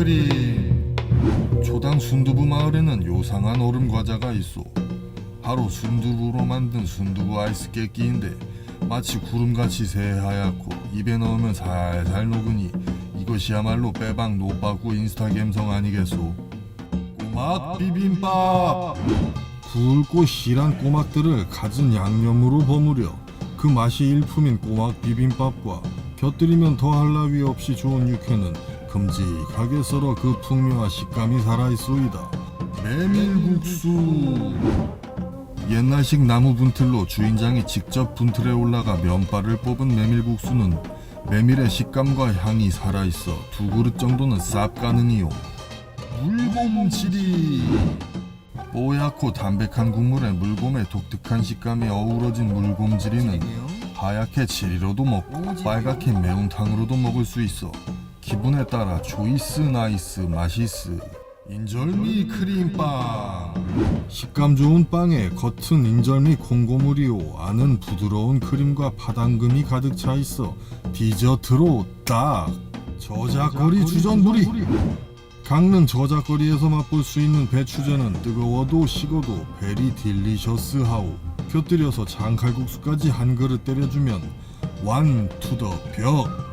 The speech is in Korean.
크림 초당 순두부 마을에는 요상한 얼음 과자가 있어 바로 순두부로 만든 순두부 아이스 깨끼인데 마치 구름같이 새하얗고 입에 넣으면 살살 녹으니 이것이야말로 빼박 노빠꾸 인스타 감성 아니겠소? 꼬막 비빔밥! 굵고 실한 꼬막들을 갖은 양념으로 버무려 그 맛이 일품인 꼬막 비빔밥과 곁들이면 더할 나위 없이 좋은 육회는 큼직하게 썰어 그 풍미와 식감이 살아있소이다. 메밀국수. 옛날식 나무 분틀로 주인장이 직접 분틀에 올라가 면발을 뽑은 메밀국수는 메밀의 식감과 향이 살아있어 두 그릇 정도는 쌉 가능이요. 물곰치리 뽀얗고 담백한 국물에 물곰의 독특한 식감이 어우러진 물곰지리는 하얗게 치리로도 먹고 빨갛게 매운탕으로도 먹을 수 있어 기분에 따라 초이스 나이스 맛이스. 인절미 크림빵. 식감 좋은 빵에 겉은 인절미 콩고물이요. 안은 부드러운 크림과 파당금이 가득 차 있어 디저트로 딱. 저작거리 주전부리 강릉 저작거리에서 맛볼 수 있는 배추전은 뜨거워도 식어도 베리 딜리셔스 하우 곁들여서 장칼국수까지 한 그릇 때려주면 완 투 더 벽